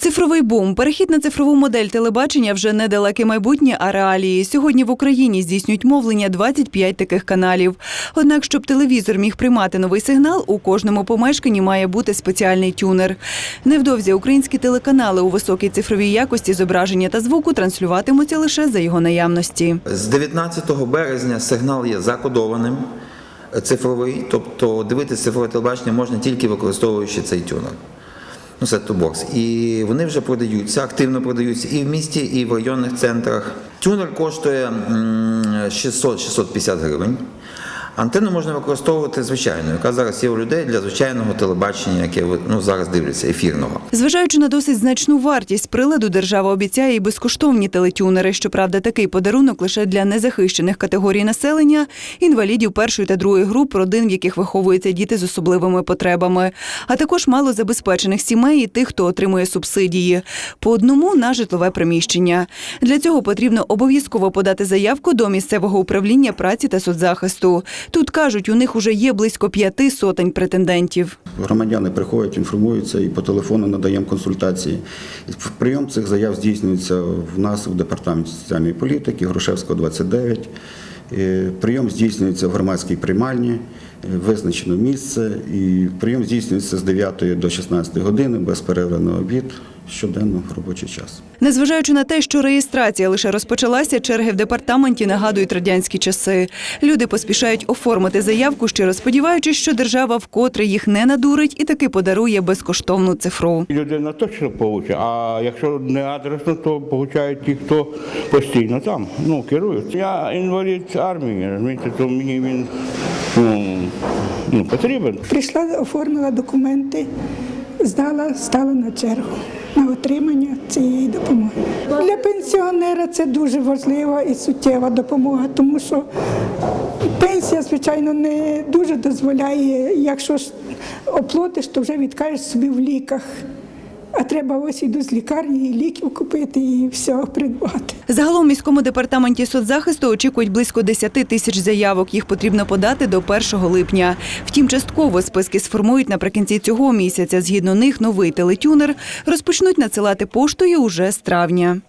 Цифровий бум, перехід на цифрову модель телебачення вже не далеке майбутнє, а реалії. Сьогодні в Україні здійснюють мовлення 25 таких каналів. Однак, щоб телевізор міг приймати новий сигнал, у кожному помешканні має бути спеціальний тюнер. Невдовзі українські телеканали у високій цифровій якості зображення та звуку транслюватимуться лише за його наявності. З 19 березня сигнал є закодованим е, цифровий, тобто дивитися цифрове телебачення можна тільки використовуючи цей тюнер. Ну, set-top-box. І вони вже продаються, активно продаються і в місті, і в районних центрах. Тюнер коштує м, 600-650 гривень. Антенну можна використовувати звичайно, яка зараз є у людей для звичайного телебачення, яке ну, зараз дивляться, ефірного. Зважаючи на досить значну вартість приладу, держава обіцяє і безкоштовні телетюнери. Щоправда, такий подарунок лише для незахищених категорій населення, інвалідів першої та другої груп, родин, в яких виховуються діти з особливими потребами, а також малозабезпечених сімей і тих, хто отримує субсидії, по одному на житлове приміщення. Для цього потрібно обов'язково подати заявку до місцевого управління праці та соцзахисту. Тут кажуть, у них уже є близько п'яти сотень претендентів. Громадяни приходять, інформуються і по телефону надаємо консультації. Прийом цих заяв здійснюється в нас в департаменті соціальної політики, Грушевського 29. Е, Прийом здійснюється в громадській приймальні, е, визначено місце, і прийом здійснюється з 9 до 16 години без перерви обід щоденно в робочий час. Незважаючи на те, що реєстрація лише розпочалася, черги в департаменті нагадують радянські часи. Люди поспішають оформити заявку, щиро сподіваючись, що держава вкотре їх не надурить і таки подарує безкоштовну цифру. Людина точно получить, а якщо не адресно, то получають ті, хто постійно там ну, керують. Я інвалід армії, розумієте, то мені він ну, ну, потрібен. Прийшла, оформила документи, здала, стала на чергу на отримання цієї допомоги. Для пенсіонера це дуже важлива і суттєва допомога, тому що пенсія, звичайно, не дуже дозволяє, якщо оплатиш, то вже відкажеш собі в ліках. А треба ось іду з лікарні, і ліків купити і все придбати. Загалом у міському департаменті соцзахисту очікують близько 10 тисяч заявок. Їх потрібно подати до 1 липня. Втім, частково списки сформують наприкінці цього місяця. Згідно них, новий телетюнер розпочнуть надсилати поштою уже з травня.